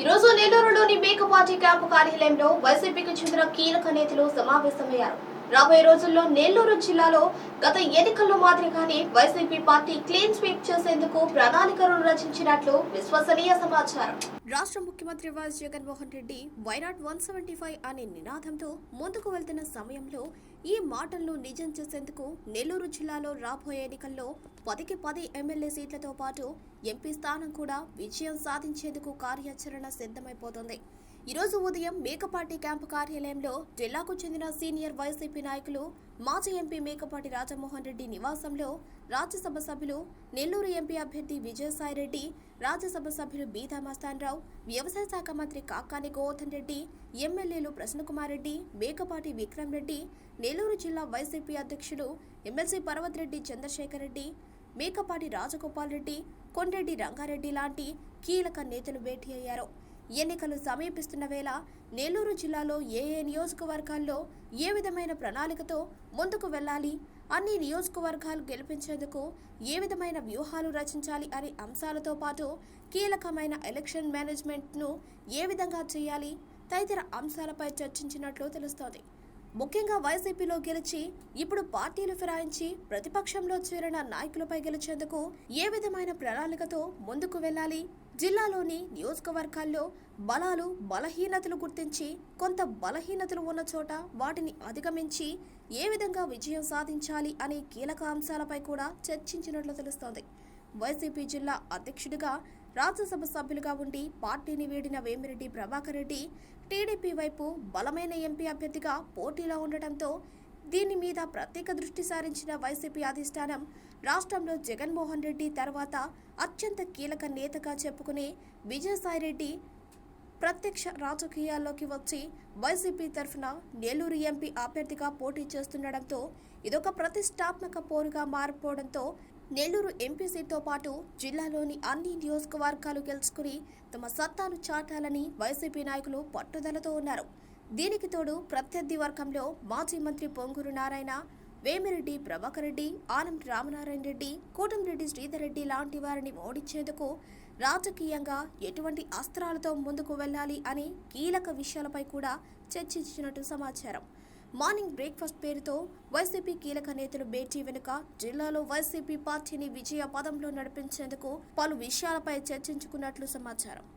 ఈరోజు నెల్లూరులోని మేకపాటి క్యాంపు కార్యాలయంలో వైసీపీకి చెందిన కీలక నేతలు సమావేశమయ్యారు. రాబోయే రోజుల్లో నెల్లూరు జిల్లాలో గత ఎన్నికల్లో మాదిరిగానే వైసీపీ పార్టీ క్లీన్ స్వీప్ చేసేందుకు ప్రణాళికలు రచించినట్లు విశ్వసనీయ సమాచారం. రాష్ట్ర ముఖ్యమంత్రి YS Jaganmohan Reddy why not one seventy five అనే నినాదంతో ముందుకు వెళ్తున్న సమయంలో ఈ మాటలను నిజం చేసేందుకు నెల్లూరు జిల్లాలో రాబోయే ఎన్నికల్లో పదికి పది ఎమ్మెల్యే సీట్లతో పాటు ఎంపీ స్థానం కూడా విజయం సాధించేందుకు కార్యాచరణ సిద్ధమైపోతుంది. ఈరోజు ఉదయం మేకపాటి క్యాంపు కార్యాలయంలో జిల్లాకు చెందిన సీనియర్ వైసీపీ నాయకులు మాజీ ఎంపీ మేకపాటి రాజమోహన్ రెడ్డి నివాసంలో రాజ్యసభ సభ్యులు నెల్లూరు ఎంపీ అభ్యర్థి విజయసాయిరెడ్డి రాజ్యసభ సభ్యులు బీదా మస్తాన్రావు వ్యవసాయ శాఖ మంత్రి కాకాని గోవర్ధన్ రెడ్డి ఎమ్మెల్యేలు ప్రసన్నకుమార్ రెడ్డి మేకపాటి విక్రమ్ రెడ్డి నెల్లూరు జిల్లా వైసీపీ అధ్యక్షులు ఎమ్మెల్సీ పర్వత్ రెడ్డి చంద్రశేఖర్ రెడ్డి మేకపాటి రాజగోపాల్ రెడ్డి కొండ్రెడ్డి రంగారెడ్డి లాంటి కీలక నేతలు భేటీ అయ్యారు. ఎన్నికలు సమీపిస్తున్న వేళ నెల్లూరు జిల్లాలో ఏ ఏ నియోజకవర్గాల్లో ఏ విధమైన ప్రణాళికతో ముందుకు వెళ్ళాలి అన్ని నియోజకవర్గాలు గెలిపించేందుకు ఏ విధమైన వ్యూహాలు రచించాలి అనే అంశాలతో పాటు కీలకమైన ఎలక్షన్ మేనేజ్మెంట్ను ఏ విధంగా చేయాలి తదితర అంశాలపై చర్చించినట్లు తెలుస్తోంది. ముఖ్యంగా వైసీపీలో గెలిచి ఇప్పుడు పార్టీలు ఫిరాయించి ప్రతిపక్షంలో చేరిన నాయకులపై గెలిచేందుకు ఏ విధమైన ప్రణాళికతో ముందుకు వెళ్ళాలి జిల్లాలోని నియోజకవర్గాల్లో బలాలు బలహీనతలు గుర్తించి కొంత బలహీనతలు ఉన్న చోట వాటిని అధిగమించి ఏ విధంగా విజయం సాధించాలి అనే కీలక అంశాలపై కూడా చర్చించినట్లు తెలుస్తోంది. వైసీపీ జిల్లా అధ్యక్షుడిగా రాజ్యసభ సభ్యులుగా ఉండి పార్టీని వీడిన వేమిరెడ్డి ప్రభాకర్ రెడ్డి టీడీపీ వైపు బలమైన ఎంపీ అభ్యర్థిగా పోటీలో ఉండటంతో దీని మీద ప్రత్యేక దృష్టి సారించిన వైసీపీ అధిష్టానం రాష్ట్రంలో జగన్మోహన్ రెడ్డి తర్వాత అత్యంత కీలక నేతగా చెప్పుకునే విజయసాయిరెడ్డి ప్రత్యక్ష రాజకీయాల్లోకి వచ్చి వైసీపీ తరఫున నెల్లూరు ఎంపీ అభ్యర్థిగా పోటీ చేస్తుండటంతో ఇదొక ప్రతిష్టాత్మక పోరుగా మారిపోవడంతో నెల్లూరు ఎంపీ సీట్తో పాటు జిల్లాలోని అన్ని నియోజకవర్గాలు గెలుచుకుని తమ సత్తాను చాటాలని వైసీపీ నాయకులు పట్టుదలతో ఉన్నారు. దీనికి తోడు ప్రత్యర్థి వర్గంలో మాజీ మంత్రి పొంగూరు నారాయణ వేమిరెడ్డి ప్రభాకర్ రెడ్డి ఆనం రామనారాయణ రెడ్డి కోటంరెడ్డి శ్రీధర్ రెడ్డి లాంటి వారిని ఓడించేందుకు రాజకీయంగా ఎటువంటి అస్త్రాలతో ముందుకు వెళ్ళాలి అనే కీలక విషయాలపై కూడా చర్చించినట్టు సమాచారం. మార్నింగ్ బ్రేక్ఫాస్ట్ పేరుతో వైసీపీ కీలక నేతలు భేటీ వెనుక జిల్లాలో వైసీపీ పార్టీని విజయ పదంలో నడిపించేందుకు పలు విషయాలపై చర్చించుకున్నట్లు సమాచారం.